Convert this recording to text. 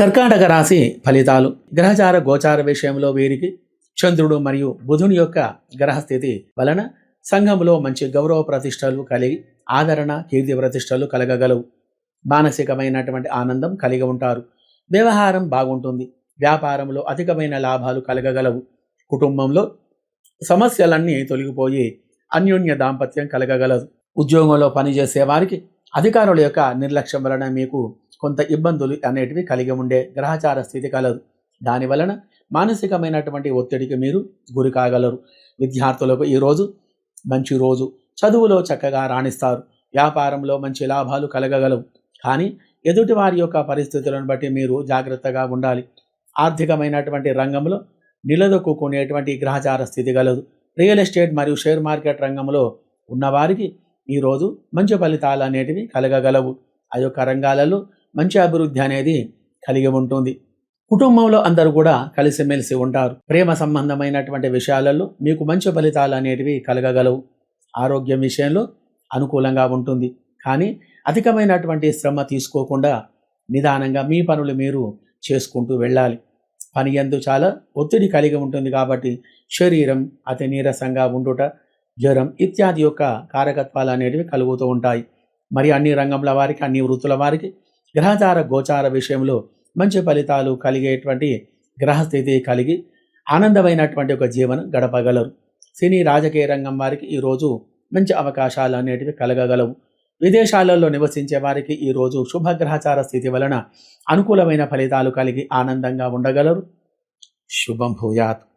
కర్కాటక రాశి ఫలితాలు గ్రహచార గోచార విషయంలో వీరికి చంద్రుడు మరియు బుధుని యొక్క గ్రహస్థితి వలన సంఘంలో మంచి గౌరవ ప్రతిష్టలు కలిగి ఆదరణ కీర్తి ప్రతిష్టలు కలగగలవు. మానసికమైనటువంటి ఆనందం కలిగి ఉంటారు. వ్యవహారం బాగుంటుంది. వ్యాపారంలో అధికమైన లాభాలు కలగగలవు. కుటుంబంలో సమస్యలన్నీ తొలగిపోయి అన్యోన్య దాంపత్యం కలగగలదు. ఉద్యోగంలో పనిచేసే వారికి అధికారుల యొక్క నిర్లక్ష్యం వలన మీకు కొంత ఇబ్బందులు అనేటివి కలిగి ఉండే గ్రహచార స్థితి కలదు. దాని వలన మానసికమైనటువంటి ఒత్తిడికి మీరు గురి కాగలరు. విద్యార్థులకు ఈరోజు మంచి రోజు. చదువులో చక్కగా రాణిస్తారు. వ్యాపారంలో మంచి లాభాలు కలగగలవు. కానీ ఎదుటి వారి యొక్క పరిస్థితులను బట్టి మీరు జాగ్రత్తగా ఉండాలి. ఆర్థికమైనటువంటి రంగంలో నిలదొక్కునేటువంటి గ్రహచార స్థితి కలదు. రియల్ ఎస్టేట్ మరియు షేర్ మార్కెట్ రంగంలో ఉన్నవారికి ఈరోజు మంచి ఫలితాలు అనేటివి కలగగలవు. ఆ యొక్క రంగాలలో మంచి అభివృద్ధి అనేది కలిగి ఉంటుంది. కుటుంబంలో అందరూ కూడా కలిసిమెలిసి ఉంటారు. ప్రేమ సంబంధమైనటువంటి విషయాలలో మీకు మంచి ఫలితాలు అనేటివి కలగగలవు. ఆరోగ్యం విషయంలో అనుకూలంగా ఉంటుంది. కానీ అధికమైనటువంటి శ్రమ తీసుకోకుండా నిదానంగా మీ పనులు మీరు చేసుకుంటూ వెళ్ళాలి. పని ఎందు చాలా ఒత్తిడి కలిగి ఉంటుంది కాబట్టి శరీరం అతి నీరసంగా ఉండుట జ్వరం ఇత్యాది యొక్క కారకత్వాలు అనేటివి కలుగుతూ ఉంటాయి. మరి అన్ని రంగంల వారికి అన్ని వృత్తుల వారికి గ్రహచార గోచార విషయంలో మంచి ఫలితాలు కలిగేటువంటి గ్రహస్థితి కలిగి ఆనందమైనటువంటి ఒక జీవనం గడపగలరు. సినీ రాజకీయ రంగం వారికి ఈరోజు మంచి అవకాశాలు అనేటివి కలగగలవు. విదేశాలలో నివసించే వారికి ఈరోజు శుభగ్రహచార స్థితి వలన అనుకూలమైన ఫలితాలు కలిగి ఆనందంగా ఉండగలరు. శుభం భూయాత్.